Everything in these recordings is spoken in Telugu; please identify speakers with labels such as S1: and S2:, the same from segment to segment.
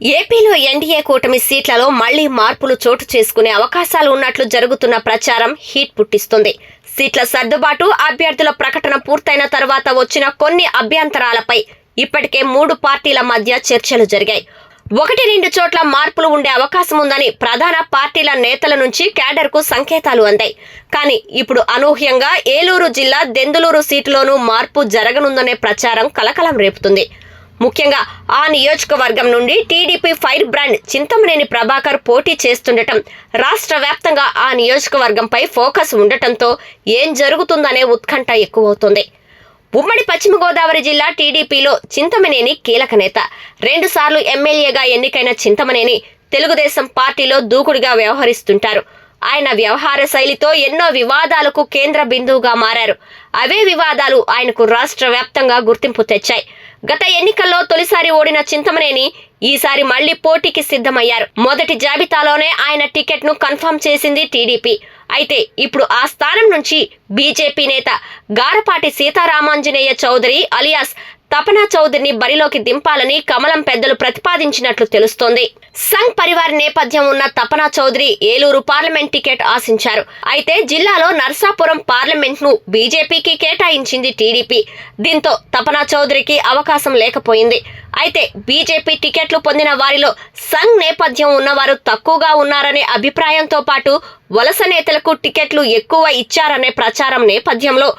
S1: ఏపీలో ఎన్డీఏ కూటమి సీట్లలో మళ్ళీ మార్పులు చోటు చేసుకునే అవకాశాలు ఉన్నట్లు జరుగుతున్న ప్రచారం హీట్ పుట్టిస్తుంది. సీట్ల సర్దుబాటు అభ్యర్థుల ప్రకటన పూర్తయిన తర్వాత వచ్చిన కొన్ని అభ్యంతరాలపై ఇప్పటికే మూడు పార్టీల మధ్య చర్చలు జరిగాయి. ఒకటి రెండు చోట్ల మార్పులు ఉండే అవకాశం ఉందని ప్రధాన పార్టీల నేతల నుంచి క్యాడర్కు సంకేతాలు అందాయి. కానీ ఇప్పుడు అనూహ్యంగా ఏలూరు జిల్లా దెందులూరు సీటులోనూ మార్పు జరగనుందనే ప్రచారం కలకలం రేపుతుంది. ముఖ్యంగా ఆ నియోజకవర్గం నుండి TDP fire brand Chintamaneni Prabhakar పోటీ చేస్తుండటం రాష్ట్ర వ్యాప్తంగా ఆ నియోజకవర్గంపై ఫోకస్ ఉండటంతో ఏం జరుగుతుందనే ఉత్కంఠ ఎక్కువవుతుంది. ఉమ్మడి పశ్చిమ గోదావరి జిల్లా టీడీపీలో చింతమనేని కీలక నేత. రెండుసార్లు ఎమ్మెల్యేగా ఎన్నికైన చింతమనేని తెలుగుదేశం పార్టీలో దూకుడుగా వ్యవహరిస్తుంటారు. ఆయన వ్యవహార శైలితో ఎన్నో వివాదాలకు కేంద్ర బిందువుగా మారారు. అవే వివాదాలు ఆయనకు రాష్ట్ర వ్యాప్తంగా గుర్తింపు తెచ్చాయి. గత ఎన్నికల్లో తొలిసారి ఓడిన చింతమనేని ఈసారి మళ్ళీ పోటీకి సిద్ధమయ్యారు. మొదటి జాబితాలోనే ఆయన టికెట్ను కన్ఫర్మ్ చేసింది టీడీపీ. అయితే ఇప్పుడు ఆ స్థానం నుంచి బీజేపీ నేత గారపాటి సీతారామాంజనేయ చౌదరి అలియాస్ తపనా చౌదరిని బరిలోకి దింపాలని కమలం పెద్దలు ప్రతిపాదించినట్లు తెలుస్తోంది. సంఘ్ పరివార్ నేపథ్యం ఉన్న తపనా చౌదరి ఏలూరు పార్లమెంట్ టికెట్ ఆశించారు. అయితే జిల్లాలో నర్సాపురం పార్లమెంట్ను బీజేపీకి కేటాయించింది టీడీపీ. దీంతో తపనా చౌదరికి అవకాశం లేకపోయింది. అయితే బీజేపీ టికెట్లు పొందిన వారిలో సంఘ్ నేపథ్యం ఉన్నవారు తక్కువగా ఉన్నారనే అభిప్రాయంతో పాటు వలస నేతలకు టికెట్లు ఎక్కువ ఇచ్చారనే ప్రచారం నేపథ్యంలో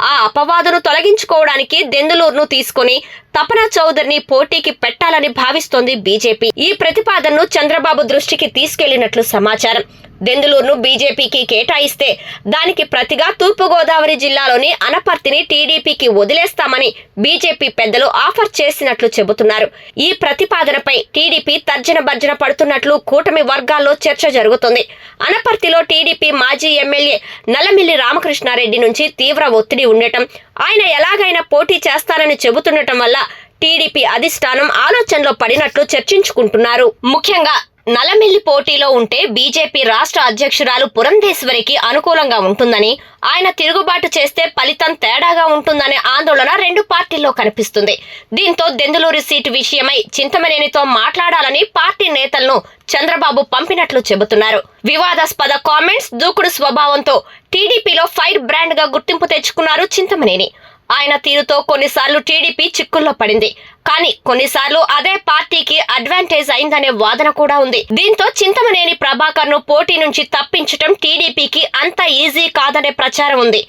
S1: ఆ అపవాదును తొలగించుకోవడానికి దెందులూరును తీసుకుని తపన చౌదరిని పోటీకి పెట్టాలని భావిస్తోంది బీజేపీ. ఈ ప్రతిపాదనను చంద్రబాబు దృష్టికి తీసుకెళ్ళినట్లు సమాచారం. దెందులూరును బీజేపీకి కేటాయిస్తే దానికి ప్రతిగా తూర్పుగోదావరి జిల్లాలోని అనపర్తిని టీడీపీకి వదిలేస్తామని బీజేపీ పెద్దలు ఆఫర్ చేసినట్లు చెబుతున్నారు. ఈ ప్రతిపాదనపై టీడీపీ తర్జన భర్జన పడుతున్నట్లు కూటమి వర్గాల్లో చర్చ జరుగుతుంది. అనపర్తిలో టీడీపీ మాజీ ఎమ్మెల్యే నల్లమిల్లి రామకృష్ణారెడ్డి నుంచి తీవ్ర ఒత్తిడి ఉండటం ఆయన ఎలాగైనా పోటీ చేస్తారని చెబుతుండటం వల్ల టీడీపీ అధిష్టానం ఆలోచనలో పడినట్లు చర్చించుకుంటున్నారు. ముఖ్యంగా నలమిల్లి పోటీలో ఉంటే బీజేపీ రాష్ట్ర అధ్యక్షురాలు పురంధేశ్వరికి అనుకూలంగా ఉంటుందని ఆయన తిరుగుబాటు చేస్తే ఫలితం తేడాగా ఉంటుందనే ఆందోళన రెండు పార్టీల్లో కనిపిస్తుంది. దీంతో దెందులూరి సీటు విషయమై చింతమనేనితో మాట్లాడాలని పార్టీ నేతలను చంద్రబాబు పంపినట్లు చెబుతున్నారు. వివాదాస్పద కామెంట్స్ దూకుడు స్వభావంతో టీడీపీలో ఫైర్ బ్రాండ్గా గుర్తింపు తెచ్చుకున్నారు చింతమనేని. ఆయన తీరుతో కొన్నిసార్లు టీడీపీ చిక్కుల్లో పడింది. కానీ కొన్నిసార్లు అదే పార్టీకి అడ్వాంటేజ్ అయిందనే వాదన కూడా ఉంది. దీంతో చింతమనేని ప్రభాకర్ను పోటీ నుంచి తప్పించటం టీడీపీకి అంత ఈజీ కాదనే ప్రచారం ఉంది.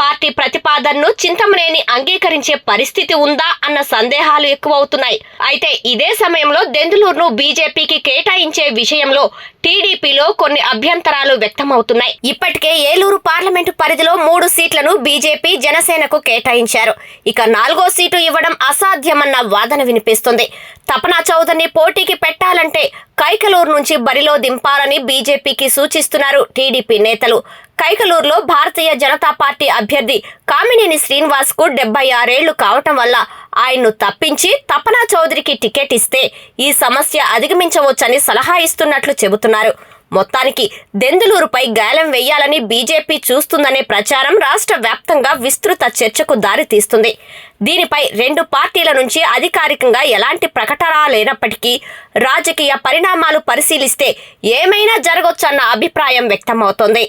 S1: పార్టీ ప్రతిపాదనను చింతమనేని అంగీకరించే పరిస్థితి ఉందా అన్న సందేహాలు ఎక్కువవుతున్నాయి. అయితే ఇదే సమయంలో దెందులూరును బీజేపీకి కేటాయించే విషయంలో టీడీపీలో కొన్ని అభ్యంతరాలు వ్యక్తమవుతున్నాయి. ఇప్పటికే ఏలూరు పార్లమెంటు పరిధిలో మూడు సీట్లను బీజేపీ జనసేనకు కేటాయించారు. ఇక నాలుగో సీటు ఇవ్వడం అసాధ్యమన్న వాదన వినిపిస్తుంది. తపనా చౌదరిని పోటీకి పెట్టాలంటే కైకలూరు నుంచి బరిలో దింపాలని బీజేపీకి సూచిస్తున్నారు టీడీపీ నేతలు. కైకలూరులో భారతీయ జనతా పార్టీ అభ్యర్థి కామినేని శ్రీనివాస్కు డెబ్బై ఆరేళ్ళు కావటం వల్ల ఆయన్ను తప్పించి తపనా చౌదరికి టికెట్ ఇస్తే ఈ సమస్య అధిగమించవచ్చని సలహా ఇస్తున్నట్లు చెబుతున్నారు. మొత్తానికి దెందులూరుపై గాలం వెయ్యాలని బీజేపీ చూస్తుందనే ప్రచారం రాష్ట్ర వ్యాప్తంగా విస్తృత చర్చకు దారితీస్తుంది దీనిపై రెండు పార్టీల నుంచి అధికారికంగా ఎలాంటి ప్రకటన లేనప్పటికీ రాజకీయ పరిణామాలు పరిశీలిస్తే ఏమైనా జరగొచ్చన్న అభిప్రాయం వ్యక్తమవుతోంది.